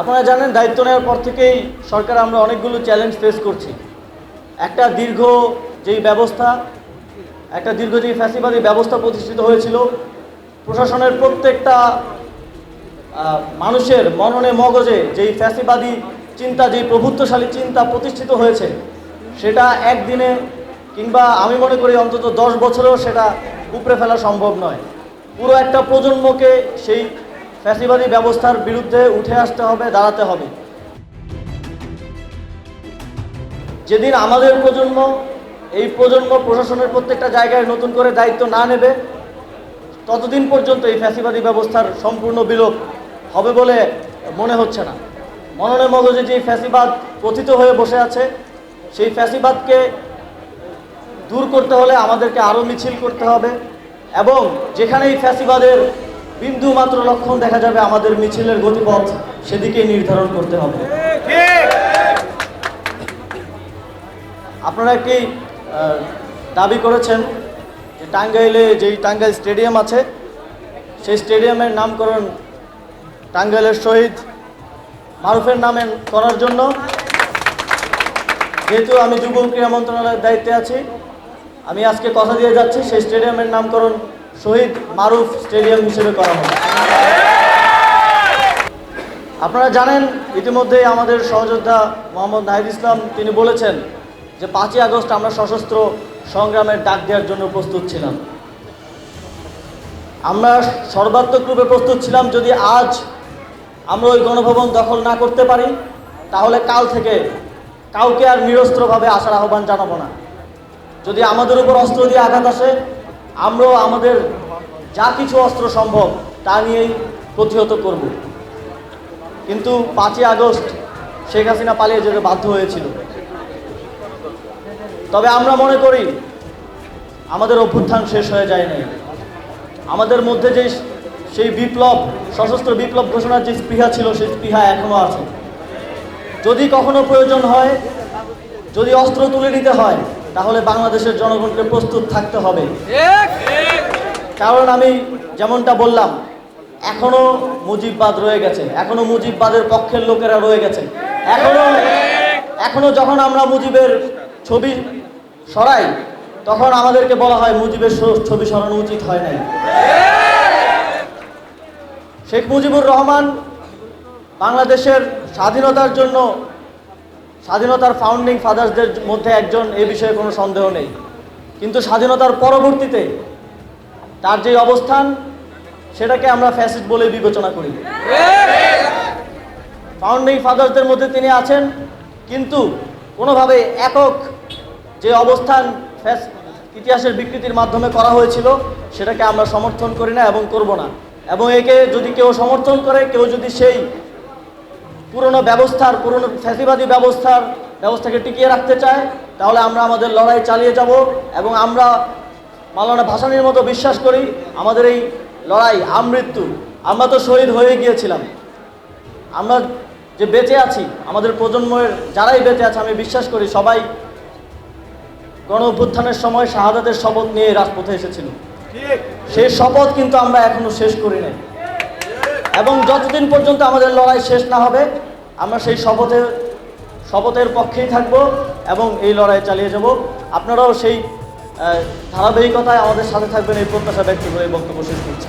আপনারা জানেন দায়িত্ব নেওয়ার পর থেকেই সরকার আমরা অনেকগুলো চ্যালেঞ্জ ফেস করছি। একটা দীর্ঘ যেই ব্যবস্থা, একটা দীর্ঘ যেই ফ্যাসিবাদী ব্যবস্থা প্রতিষ্ঠিত হয়েছিল, প্রশাসনের প্রত্যেকটা মানুষের মননে মগজে যেই ফ্যাসিবাদী চিন্তা, যেই প্রভুত্বশালী চিন্তা প্রতিষ্ঠিত হয়েছে, সেটা একদিনে কিংবা আমি মনে করি অন্তত দশ বছরেও সেটা উপড়ে ফেলা সম্ভব নয়। পুরো একটা প্রজন্মকে সেই ফ্যাসিবাদী ব্যবস্থার বিরুদ্ধে উঠে আসতে হবে, দাঁড়াতে হবে। যেদিন আমাদের প্রজন্ম, এই প্রজন্ম প্রশাসনের প্রত্যেকটা জায়গায় নতুন করে দায়িত্ব না নেবে, ততদিন পর্যন্ত এই ফ্যাসিবাদী ব্যবস্থার সম্পূর্ণ বিলোপ হবে বলে মনে হচ্ছে না। মননে মগজে যে ফ্যাসিবাদ কথিত হয়ে বসে আছে, সেই ফ্যাসিবাদকে দূর করতে হলে আমাদেরকে আরও মিছিল করতে হবে এবং যেখানে এই ফ্যাসিবাদের বিন্দু মাত্র লক্ষণ দেখা যাবে আমাদের মিছিলের গতিপথ সেদিকে নির্ধারণ করতে হবে। আপনারা একটি দাবি করেছেন যে টাঙ্গাইলে যেই টাঙ্গাইল স্টেডিয়াম আছে, সেই স্টেডিয়ামের নামকরণ টাঙ্গাইলের শহীদ মারুফের নামে করার জন্য। যেহেতু আমি যুব ক্রীড়া মন্ত্রণালয়ের দায়িত্বে আছি, আমি আজকে কথা দিয়ে যাচ্ছি, সেই স্টেডিয়ামের নামকরণ শহীদ মারুফ স্টেডিয়াম হিসেবে করা হবে আপনারা জানেন ইতিমধ্যেই আমাদের সহযোদ্ধা মোহাম্মদ নাহিদ ইসলাম, তিনি বলেছেন যে পাঁচই আগস্ট আমরা সশস্ত্র সংগ্রামের ডাক দেওয়ার জন্য প্রস্তুত ছিলাম। আমরা সর্বাত্মক রূপে প্রস্তুত ছিলাম, যদি আজ আমরা ওই গণভবন দখল না করতে পারি, তাহলে কাল থেকে কাউকে আর নিরস্ত্রভাবে আসার আহ্বান জানাব না। যদি আমাদের উপর অস্ত্র দিয়ে আঘাত আসে আমরাও আমাদের যা কিছু অস্ত্র সম্ভব তা নিয়েই প্রতিহত করব। কিন্তু পাঁচই আগস্ট শেখ হাসিনা পালিয়ে যেতে বাধ্য হয়েছিল। তবে আমরা মনে করি আমাদের অভ্যুত্থান শেষ হয়ে যায় নাই। আমাদের মধ্যে যে সেই বিপ্লব, সশস্ত্র বিপ্লব ঘোষণার যে স্পৃহা ছিল, সেই স্পৃহা এখনও আছে। যদি কখনো প্রয়োজন হয়, যদি অস্ত্র তুলে নিতে হয় তাহলে বাংলাদেশের জনগণকে প্রস্তুত থাকতে হবে। কারণ আমি যেমনটা বললাম এখনও মুজিববাদ রয়ে গেছে এখনও মুজিববাদের পক্ষের লোকেরা রয়ে গেছে। এখনও এখনও যখন আমরা মুজিবের ছবি সরাই তখন আমাদেরকে বলা হয় মুজিবের ছবি সরানো উচিত হয় নাই। শেখ মুজিবুর রহমান বাংলাদেশের স্বাধীনতার জন্য স্বাধীনতার ফাউন্ডিং ফাদার্সদের মধ্যে একজন এ বিষয়ে কোনো সন্দেহ নেই। কিন্তু স্বাধীনতার পরবর্তীতে তার যে অবস্থান, সেটাকে আমরা ফ্যাসিস্ট বলে বিবেচনা করি। ফাউন্ডিং ফাদার্সদের মধ্যে তিনি আছেন, কিন্তু কোনোভাবে একক যে অবস্থান ইতিহাসের বিকৃতির মাধ্যমে করা হয়েছিল, সেটাকে আমরা সমর্থন করি না এবং করব না। এবং একে যদি কেউ সমর্থন করে, কেউ যদি সেই পুরনো ব্যবস্থার পুরনো ফ্যাসিবাদী ব্যবস্থার ব্যবস্থাকে টিকিয়ে রাখতে চায় তাহলে আমরা আমাদের লড়াই চালিয়ে যাব এবং আমরা মালানা ভাসানির মতো বিশ্বাস করি আমাদের এই লড়াই আমৃত্যু। আমরা তো শহীদ হয়ে গিয়েছিলাম। আমরা যে বেঁচে আছি আমাদের প্রজন্মের যারাই বেঁচে আছে আমি বিশ্বাস করি সবাই গণ অভ্যুত্থানের সময় শাহাদাতের শপথ নিয়ে রাজপথে এসেছিল। সেই শপথ কিন্তু আমরা এখনও শেষ করি নাই। এবং যতদিন পর্যন্ত আমাদের লড়াই শেষ না হবে, আমরা সেই শপথের শপথের পক্ষেই থাকব এবং এই লড়াই চালিয়ে যাব। আপনারাও সেই ধারাবাহিকতায় আমাদের সাথে থাকবেন এই প্রত্যাশা ব্যক্ত করে বক্তব্য শেষ করছি।